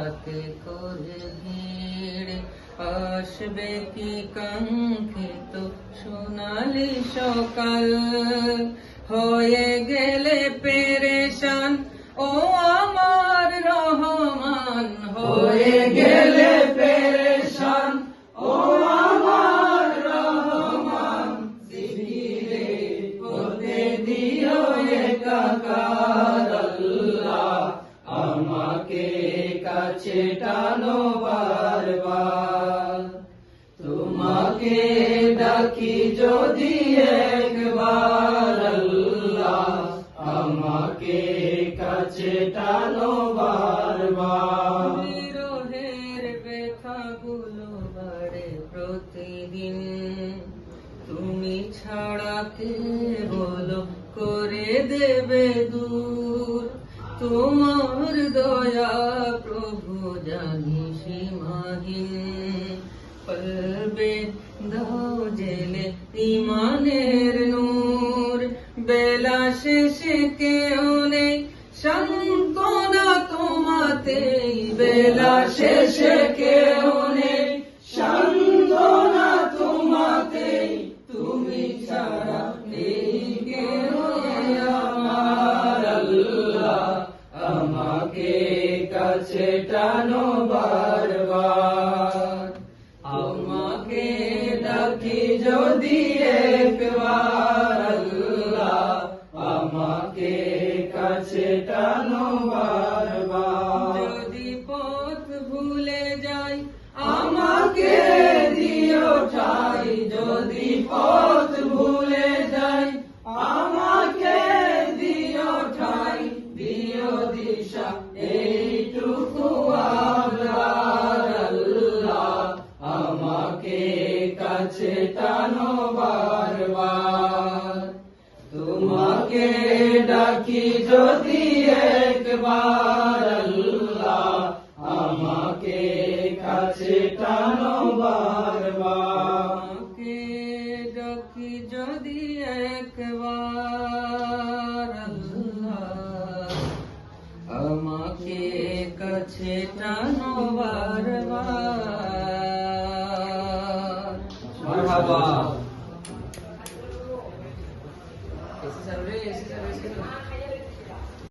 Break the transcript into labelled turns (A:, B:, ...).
A: রাতে করে ভিড়? আসবে কি কাঙ্ক্ষিত সোনালি সকাল? হয়ে গেলে পেরেশান, ও আমার রহমান। হয়ে গেলে পেরেশান, ও আমার রহমান। দিও আমাকে কাছে টানো বারবার। তোমাকে ডাকি যদি একবার আল্লাহ, আমাকে কাছে টানো বারবার। বিরহের ব্যথাগুলো বাড়ে প্রতিদিন। তুমি ছাড়া কে বলো, করে দেবে দূর। তোমার দয়া প্রভু জানি সীমাহীন। পলবে দাও জেলে ইমানের নূর। বেলা শেষে কেউ নেই, সান্ত্বনা তোমাতে বেলা শেষে কেউ কাছে টানো বারবার। আমাকে ডাকি যদি একবার আল্লাহ আমাকে কাছে টানো বারবার। যদি পথ ভুলে যাই আমাকে দিও ঠাই। যদি পথ ভুলে যাই আমাকে দিও ঠাই। দিও দিশা টানো বারবার। তোমাকে ডাকি যদি একবার, আল্লাহ আমাকে কাছে টানো বারবার। ডাকি যদি একবার, আল্লাহ আমাকে কাছে টানো मरहबा।
B: ऐसी सर्वे ऐसी सर्वे